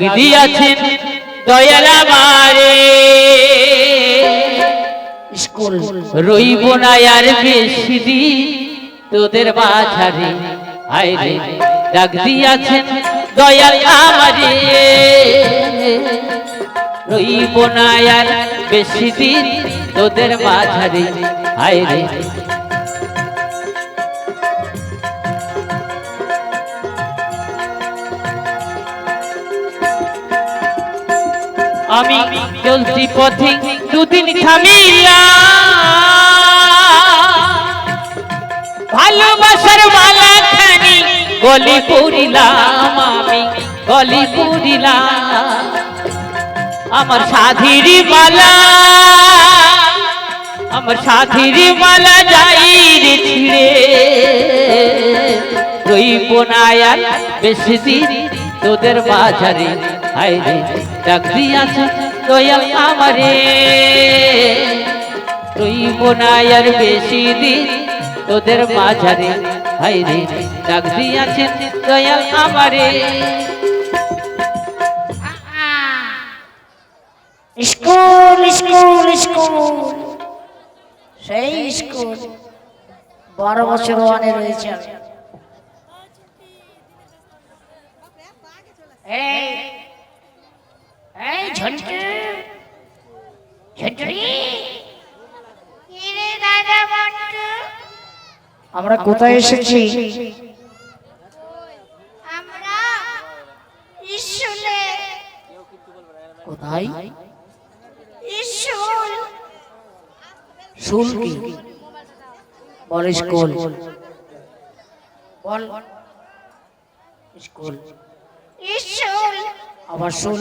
দিয়াছেন দয়াল আমারে। স্কুল রইব না আর বেশি দিন, তোদের মাঝারে। হায় রে, ডাক দিয়াছেন দয়াল আমারে। রইব না আর বেশি দিন, তোদের মাঝারে। হায় আমি চলছি পথে দুদিন থামিয়া। ভালোবাসার মালা খানি গলি পড়িলাম আমি, গলি পড়িলাম আমার সাধীর মালা, আমার সাধীর মালা যাই রে ছিড়ে। রইব না বেশি দিন তোদের বাজারে হায় রে ডাক দিয়াছে দয়াল আমারে। বেশি দিন তোদের মাঝারে। হায় রে দিয়াছেন দয়াল আমারে। School school school. সেই স্কুল। বারো বছর ওয়ানে রয়েছে আমি। এই ঝন্টু ঝন্টুরি। আমরা কোথায় এসেছি? আমরা স্কুলে কোথায়? স্কুল শুল কি? বল স্কুল বল স্কুল। স্কুল। আবার শুল।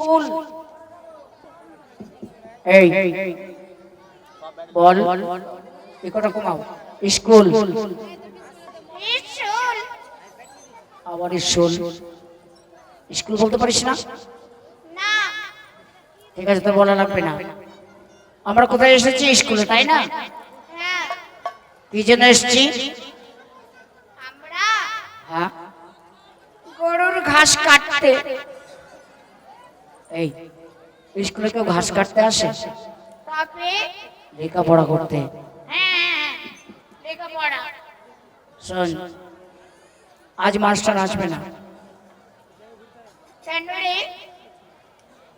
স্কুল এই বল। এ কটা কমাও। স্কুল। স্কুল। আবার স্কুল। স্কুল বলতে পারিস না? না। ঠিক আছে তোর বলা লাগবে না। আমরা কোথায় এসেছি? স্কুলে তাই না? হ্যাঁ। কি জন্য এসেছি? আমরা হ্যাঁ। গরুর ঘাস কাটতে। এই স্কুলে কেউ ঘাস কাটতে আসে? লেখাপড়া করতে। হ্যাঁ শোন আজ মাস্টার আসবে না।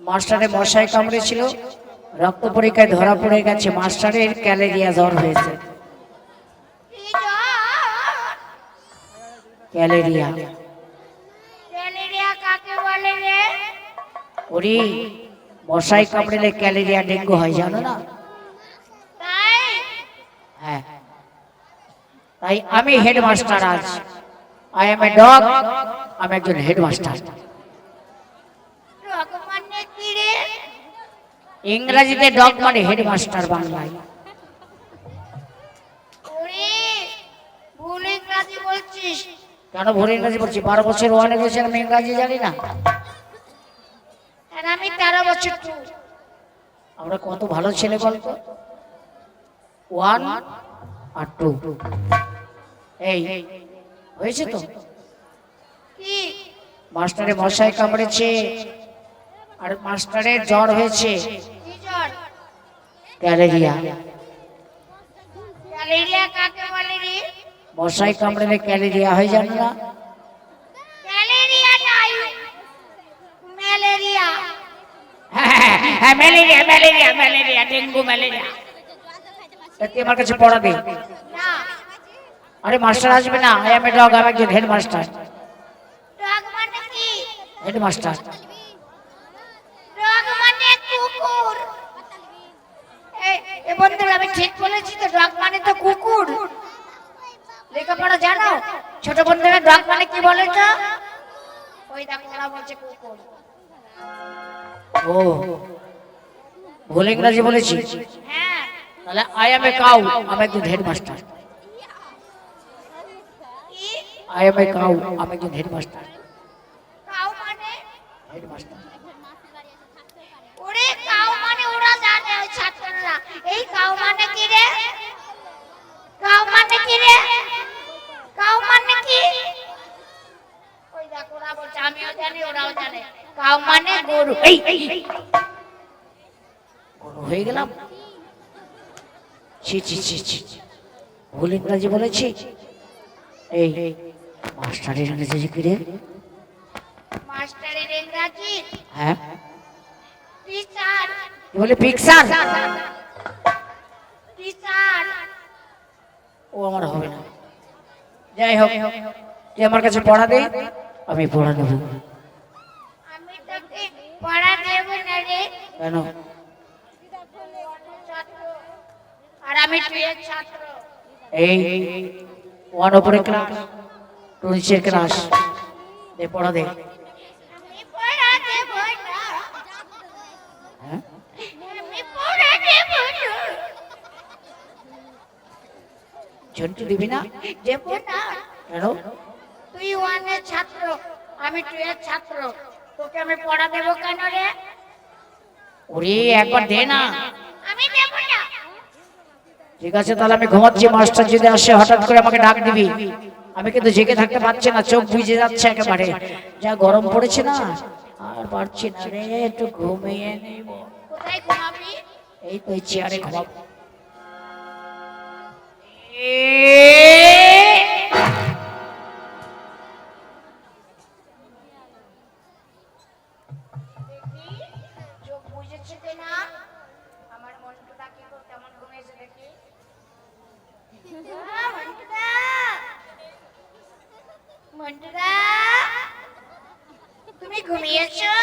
মাস্টারে মশাই কামড়েছিল রক্ত পরীক্ষায় ধরা পড়ে গেছে মাস্টারের ক্যালেরিয়া জ্বর হয়েছে। ক্যালেরিয়া ম্যালেরিয়া কাকে বলে রে ওরি মশাই কামড়েলে ক্যালেরিয়া ডেঙ্গু হয় জানো না? তাই? হ্যাঁ। তাই আমি হেডমাস্টার আজ। আই এম এ ডগ আমি একজন হেডমাস্টার। ইংরেজিতে ডগ মানে হেডমাস্টার বাংলায়। ওরে ভুল ইংরাজি বলছিস। কেন ভুল ইংরাজি বলছি? বারো বছর ওয়ানে আমি ইংরাজি জানি না। আর আমি তেরো বছর আমরা কত ভালো ছেলে বলতো ওয়ান আর টু এই হয়েছে তো? কি? মাস্টারে মশাই কামড়েছে আর মাস্টারের জ্বর হয়েছে। ক্যালেরিয়া ম্যালেরিয়া কাকে বলে রে? মশাই কামড়েলে ক্যালেরিয়া হয়ে জানো না ম্যালেরিয়া নাই ম্যালেরিয়া হ্যাঁ malaria malaria malaria dengue malaria. তুই আমার কাছে পড়াবে? না আরে মাস্টার আসবে না। আই এম এ ডগ আমি একজন হেডমাস্টার। ডগ মানে কি? হেডমাস্টার। ডগ মানে কুকুর। এই এ বন্ধুরা আমি ঠিক বলেছি তো ডগ মানে তো কুকুর। লেখাপড়া জানো? ছোট বন্ধুরা ডগ মানে কি বলে তো? ওই দেখো ওরা বলছে কুকুর। ও। ভুল ইংরাজি বলেছি। হ্যাঁ। তাহলে আই এম এ কাউ আমি একজন হেডমাস্টার কি আই এম এ কাউ আমি একজন হেডমাস্টার কাউ মানে? হেডমাস্টার ওরে কাউ মানে ওরা জানে ওই ছাত্ররা। এই কাউ মানে কি রে? কাউ মানে কি রে? কাউ মানে কি? ওই দেখো ওরা বলছে আমি আমিও জানি ওরাও জানে। কাউ মানে গরু। এই এই এই। গরু হয়ে গেলাম। ছি ছি ইংরাজি বলেছি। এই মাস্টারের ইংরেজি কি রে? মাস্টারের ইংরাজি? হ্যাঁ। বলে পিকচার? ও আমার হবে না। যাই হোক আমার কাছে পড়া দে আমি পড়া নেব। আমি তোকে পড়া দেব না রে। কেন ছাত্র। আর আমি টুয়ের ছাত্র। এই ওয়ান ওপরে ক্লাস টু নিচের ক্লাস। দে পড়া দে। আমি পড়া দেব না হ্যাঁ? দেব না ঝন্টু দিবি না? দেব না কেন? তুই ওয়ানের ছাত্র আমি টুয়ের ছাত্র। তোকে আমি পড়া দেব কেন রে? ওরে একবার দে না। ঠিক আছে তাহলে আমি ঘুমাচ্ছি মাস্টার যদি আসে হঠাৎ করে আমাকে ডাক দিবি। আমি কিন্তু জেগে থাকতে পারছি না চোখ বুঝে যাচ্ছে একেবারে। যা গরম পড়েছে না আর পারছি না রে একটু ঘুমিয়ে নেব। এই তো চেয়ারে ঘুমাবো। মন্টুদা তুমি ঘুমিয়েছো?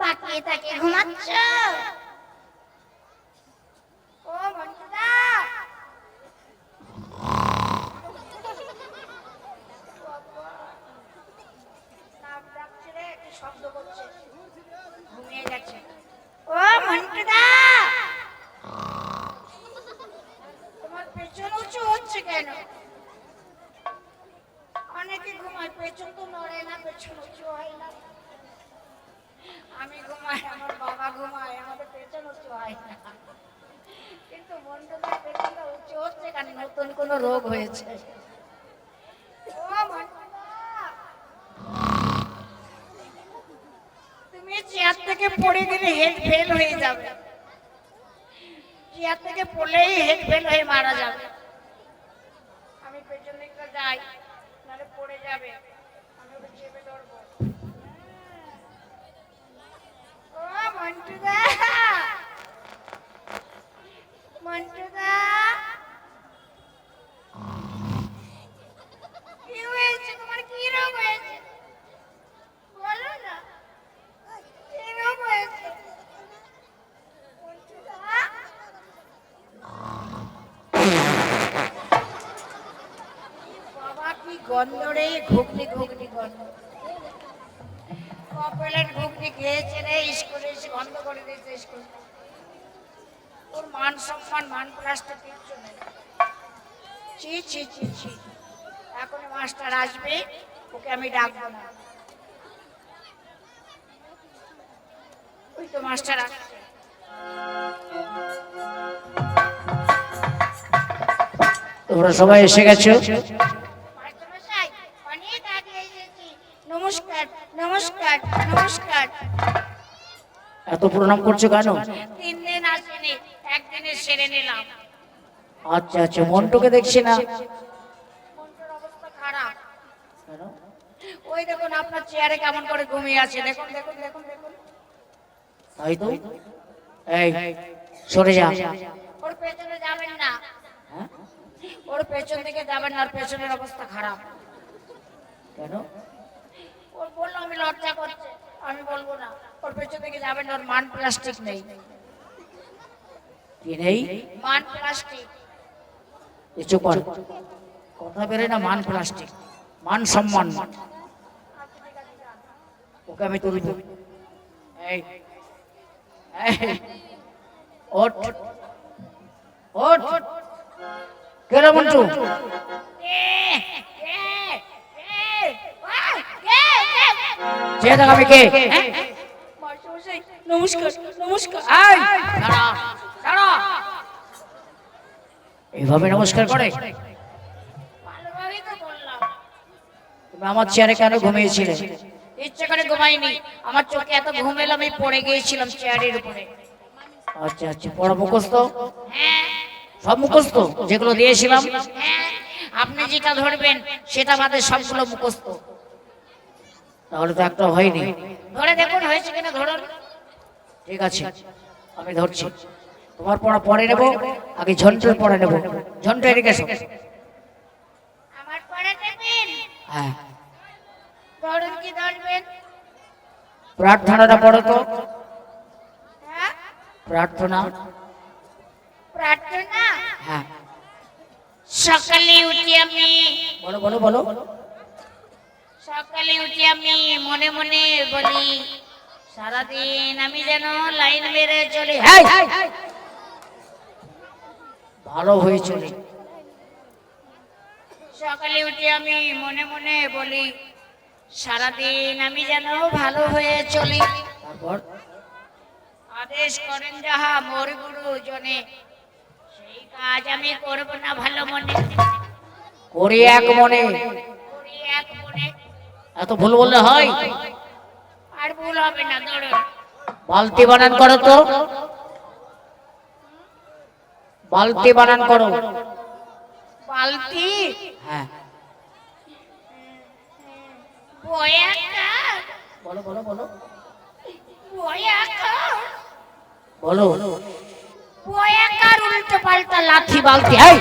পাকিয়ে তাকিয়ে ঘুমাচ্ছ ও মন্টুদা নাক ডাকছে রে, কি শব্দ করছে। ঘুমিয়ে গেছে। ও মন্টুদা! তোমার পেছন উঁচু হচ্ছে কেন অনেকে ঘুমায় পেছন তো নড়ে না পেছন উঁচু হয় না আমি ঘুমাই আমার বাবা ঘুমায় আমাদের পেছন উঁচু হয় না কিন্তু মন্টুদার পেছনটা উঁচু হচ্ছে কেন নতুন কোনো রোগ হয়েছে। তুমি চেয়ার থেকে পড়ে গেলে হেড ফেল হয়ে যাবে। চেয়ার থেকে পড়লেই হেড ফেল হয়ে মারা যাবে। আমি পেছন দিকটা যাই, নাহলে পড়ে যাবে। আমি ওকে চেপে ধরবো। ও মন্টুদা! মন্টুদা কি হয়েছে তোমার কি রোগ হয়েছে বলো না কি রোগ হয়েছে মন্টুদা বাবা কি গন্ধ ঘুগনি ঘুগনি গন্ধ ঘুগনি খেয়েছে রে স্কুলে এসে বন্ধ করে দিয়েছে স্কুল। মান সম্মান, মান কিচ্ছু নেই। ছি ছি ছি ছি। এখন মাস্টার আসবে, ওকে আমি ডাকবো না। ওই তো মাস্টার আসছে। তোমরা সবাই এসে গেছো? প্রণাম করছ কেন? তিন দিন আসেনি একদিনে সেরে নিলাম। আচ্ছা আচ্ছা মন্টুকে দেখছি না? মনটার অবস্থা খারাপ। ওই দেখুন আপনার চেয়ারে কেমন করে ঘুমিয়ে আছে দেখুন দেখুন দেখুন দেখুন। তাই তো? এই সরে যা। ওর পেছনে যাবেন না। হ্যাঁ? ওর পেছন দিকে যাবেন না ওর পেছনের অবস্থা খারাপ। কেন? ওর বলল আমি লজ্জা করছে। আমি বলব না ওর পেছন দিকে যাবেন ওর মান প্লাস্টিক নেই। কি নেই? মান প্লাস্টিক। এ চুপ কর। কথা বেরে না মান প্লাস্টিক। মান সম্মান। ওকে আমি তুলব। এই এই, ওঠ। ওঠ। কেন মন্টু। যে দেখ আমি কে? নমস্কার নমস্কার। এই, দাঁড়া, দাঁড়া। এইভাবে নমস্কার করে? তুমি আমার চেয়ারে কেন ঘুমিয়েছিলে? ইচ্ছে করে ঘুমাইনি। আমার চোখে এত ঘুম এলো আমি পড়ে গিয়েছিলাম চেয়ারের উপরে। আচ্ছা আচ্ছা পড়া মুখস্থ? হ্যাঁ। সব মুখস্থ? যেগুলো দিয়েছিলাম? হ্যাঁ। আপনি যেটা ধরবেন সেটা বাদে সবগুলো মুখস্থ। তাহলে তো একটা হয়নি। ধরে দেখুন হয়েছে কিনা ধরুন। ঠিক আছে আমি ধরছি। তোমার পড়া পরে নেব আগে ঝন্টুর পড়া নেব। ঝন্টু এদিকে এসো। আমার পরে নেবেন হ্যাঁ। ধরুন কি ধরবেন? প্রার্থনাটা পড়ো তো। হ্যাঁ? প্রার্থনা। প্রার্থনা? হ্যাঁ। সকালে উঠি আমি। বলো বলো বলো। সকালে উঠি আমি মনে মনে বলি সারাদিন আমি যেন লাইন মেরে চলি। ভালো হয়ে চলে। সকালে উঠে আমি মনে মনে বলি সারাদিন আমি যেন ভালো হয়ে চলি। তারপর? আদেশ করেন যাহা মোর গুরু জনে সেই কাজ আমি করব না ভালো মনে করি এক মনে। করি এক মনে। এত ভুল বললে হয়? আর ভুল হবে না ধরুন বালতি বানান করো তো। বালতি বানান করো। বালতি? হ্যাঁ। বলো বলো বলো। বয়াকার বলো। বয়াকার উল্টো পাল্টা লাথি বালতি। এই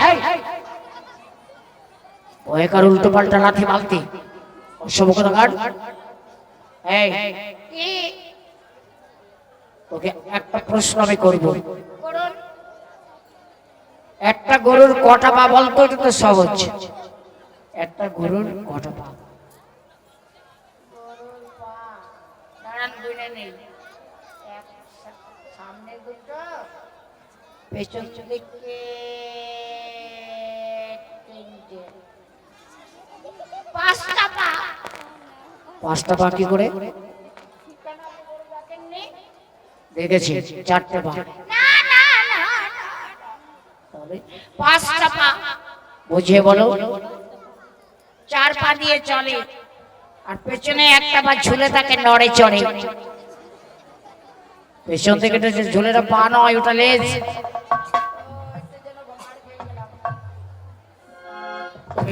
উল্টো পাল্টা বালতি। অসভ্য এই। তোকে একটা প্রশ্ন আমি করব। একটা গরুর কটা পা বলতো এটা তো সহজ। একটা গরুর কটা পা? সামনে দুটো। পেছন দিকে। তিনটে। পাঁচটা পা। পাঁচটা পা কি করে? দেখেছি চারটে পা পাঁচটা পা। বুঝিয়ে বলো। চার পা দিয়ে চলে। আর পেছনে একটা পা ঝুলে থাকে নড়ে চড়ে। পেছন থেকে ঝোলেরা পা নয় ওটা লেজ।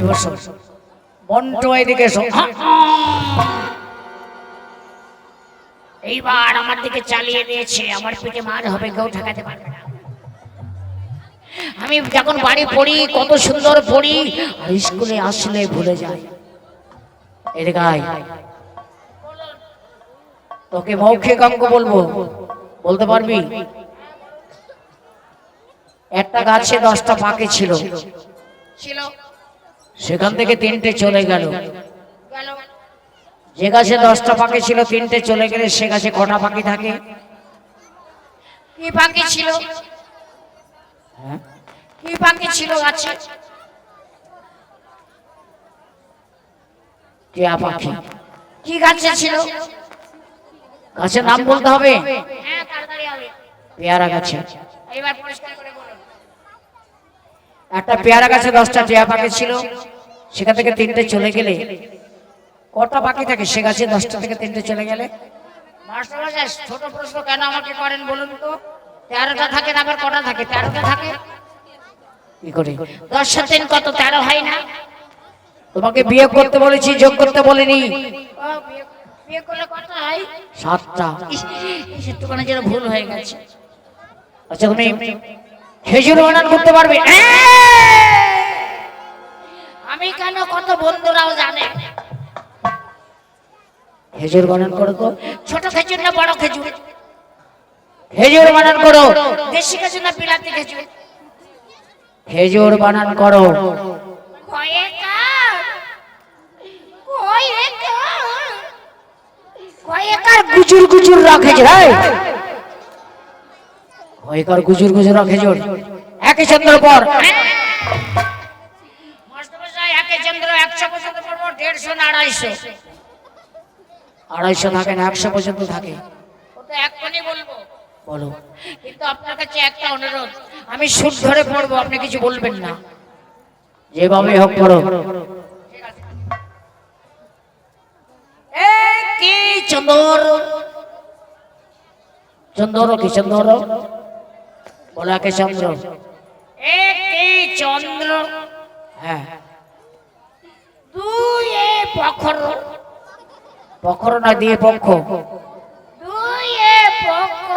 বসো মন্টু এদিকে এসো আহ! এইবার আমার দিকে চালিয়ে দিয়েছে আমার পিঠে মার হবে কেউ ঠেকাতে পারবে না আমি যখন বাড়ি পড়ি কত সুন্দর পড়ি আর স্কুলে আসলে ভুলে যাই এদিকে। তোকে মৌখিক অঙ্ক বলব বলতে পারবি একটা গাছে দশটা পাখি ছিল ছিল সেখান থেকে তিনটে চলে গেল। যে গাছে দশটা পাখি ছিল তিনটে চলে গেলে সে গাছে কটা পাখি থাকে? কি পাখি ছিল? হ্যাঁ? কি পাখি ছিল গাছে? টিয়া পাখি। কি গাছে ছিল? গাছের নাম বলতে হবে? হ্যাঁ পেয়ারা গাছে। এবার পরিষ্কার করে বলুন একটা পেয়ারা গাছে দশটা টিয়া পাখি ছিল সেখান থেকে তিনটে চলে গেলে কটা পাখি থাকে সে গাছে? দশটা থেকে তিনটে চলে গেলে? ছোট প্রশ্ন কেন আমাকে করেন বলুন তো? তেরোটা থাকে না আবার কটা থাকে? তেরোটা থাকে। কি করে? দশ তিন কত? তেরো হয় না। তোমাকে বিয়ে করতে বলেছি যোগ করতে বলিনি। বিয়ে- করলে কত হয়? সাতটা। যেন ভুল হয়ে গেছে। আচ্ছা তুমি খেজুর বানান করতে পারবে। আমি কেন কত বন্ধুরাও জানে? খেজুর বানান করো তো। ছোট খেজুর না বড় খেজুর? খেজুর বানান করো। দেশি খেজুর না বিলাতি খেজুর? খেজুর বানান করো। কয়েকার কয়েকার কয়েকার গুজুর গুজুর রাখে যায় হয়কার গুজুর গুজুর রাখে জোর একই চন্দ্র পর। আড়াইশো। থাকে না একশো পর্যন্ত থাকে। বলো। কিন্তু আপনার কাছে একটা অনুরোধ আমি ধরে পড়ব আপনি কিছু বলবেন না। যেভাবে হোক করো চন্দর? চন্দর কি চন্দর? বলা কে চন্দ্র? চন্দ্র হ্যাঁ। দুই এ পখর। পকর না দিয়ে পক্ষ? দুই এ পক্ষ।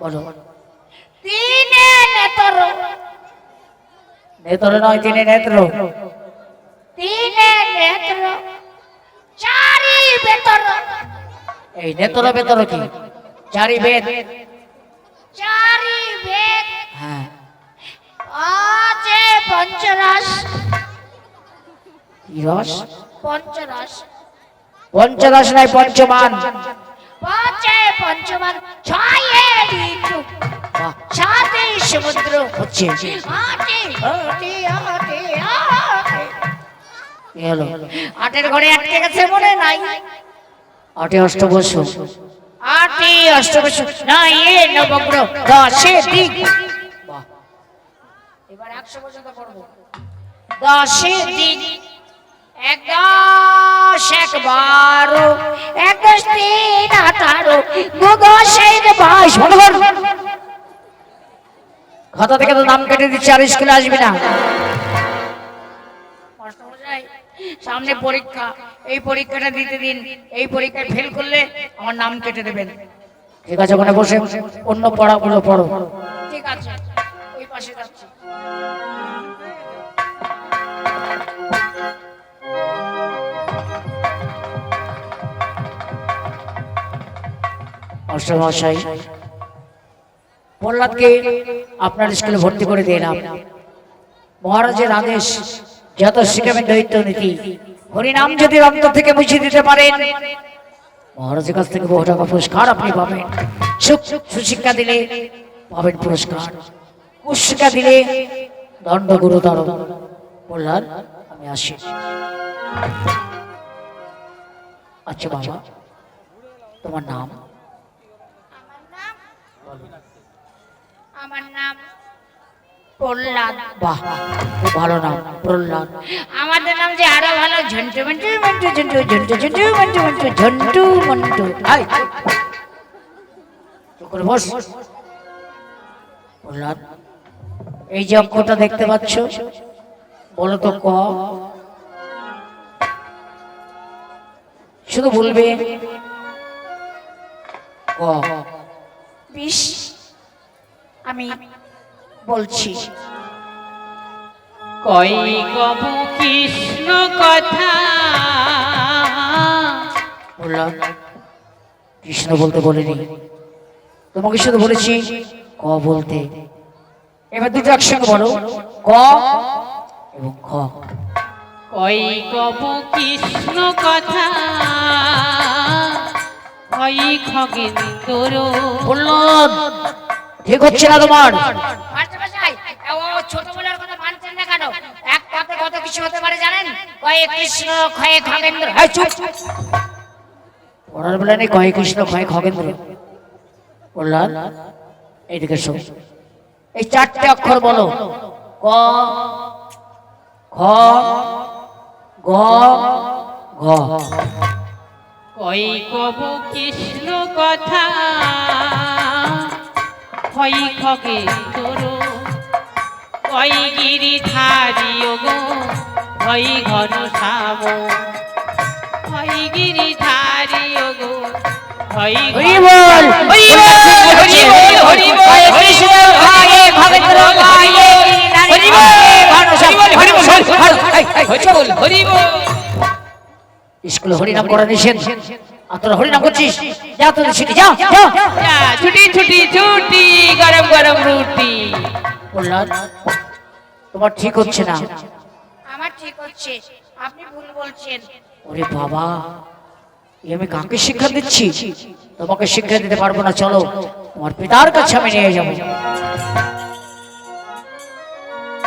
বলো। তিন এ নেতর। নেত্র নয় তিনি নেত্র। তিন এ নেত্র। চারি বেতর। এই নেত্র বেতর কি? চারি বেদ। চারি বেদ। এ পঞ্চরস। রস? পঞ্চরস। পঞ্চরস নাই পঞ্চমান। পাঁচ পঞ্চমান। ছয় ঋতু। বাহ, সমুদ্র। হচ্ছে। আটে আটে আটে কি আটের ঘরে আটকে গেছে মনে নাই। আটে অষ্টবর্ষ। আটে অষ্টবশ নয় এ নবগ্রহ। দশে দিক। এবার একশো পর্যন্ত পড়ব দশে দিক এক দশ এক বারো এক দশ তিন আঠারো দু দশ এক বাইশ খাতা থেকে তো নাম কেটে দিচ্ছে আর স্কুলে আসবি না। সামনে পরীক্ষা। এই পরীক্ষাটা দিতে দিন। এই পরীক্ষায় ফেল করলে আমার নাম কেটে দেবেন। ঠিক আছে ওখানে বসে বসে অন্য পড়াগুলো পড়ো। ঠিক আছে। প্রহ্লাদকে আপনার স্কুলে ভর্তি করে দিলাম মহারাজের আদেশ, যত শিখাবেন দৈত্য নীতি, হরিনাম যদি অন্তর থেকে মুছে দিতে পারেন, মহারাজের কাছ থেকে বহু টাকা পুরস্কার আপনি পাবেন। সুশিক্ষা দিলে পাবেন পুরস্কার। কুশিক্ষা দিলে দণ্ড গুরুতর প্রহ্লাদ আমি আসি। আচ্ছা বাবা তোমার নাম? আমার নাম? আমার নাম প্রহ্লাদ। বাহ ভালো নাম প্রহ্লাদ। আমাদের নাম যে আরও ভালো ঝন্টু মন্টু মন্টু ঝন্টু ঝন্টু ঝন্টু মন্টু মন্টু ঝন্টু মন্টু। বস। প্রহ্লাদ এই যে অঙ্কটা দেখতে পাচ্ছ বলো তো ক? শুধু বলবে ক। বিশ আমি বলছি। কই কবু কৃষ্ণ কথা? প্রহ্লাদ কৃষ্ণ বলতে বলিনি। তোমাকে শুধু বলেছি ক বলতে। এবার দুটো একসঙ্গে বলো। ক এবং খ। কই কবু কৃষ্ণ কথা? কই খগেন্দর প্রহ্লাদ ঠিক হচ্ছে না তোমার? ছোটবেলার কথা মানছেন না কেন? এক পাতে কত কিছু হতে পারে জানেন? কয়ে কৃষ্ণ ক্ষয়ে খগেন্দ্র? এই চুপ। পড়ার বেলা নেই কয়ে কৃষ্ণ কয়ে খগেন্দ্র? প্রহ্লাদ এইদিকে শোন। এই চারটে অক্ষর বলো। ক খ গ ঘ। কই কবু কৃষ্ণ কথা? কই তোর। কই গিরি ধারিও গো কই ঘন শ্যাম কই গিরি ধারিও গো কই হরি বল হরি বল হরি বল হরি বল হরি বল। হরি বল হরি বল হরি বল হরি বল করা করছিস যা যা ছুটি ছুটি ছুটি গরম গরম রুটি প্রহ্লাদ তোমার ঠিক হচ্ছে না আমার ঠিক হচ্ছে আপনি ভুল বলছেন ওরে বাবা আমি কাকে শিক্ষা দিচ্ছি তোমাকে শিক্ষা দিতে পারব না চলো তোমার পিতার কাছে আমি নিয়ে যাব।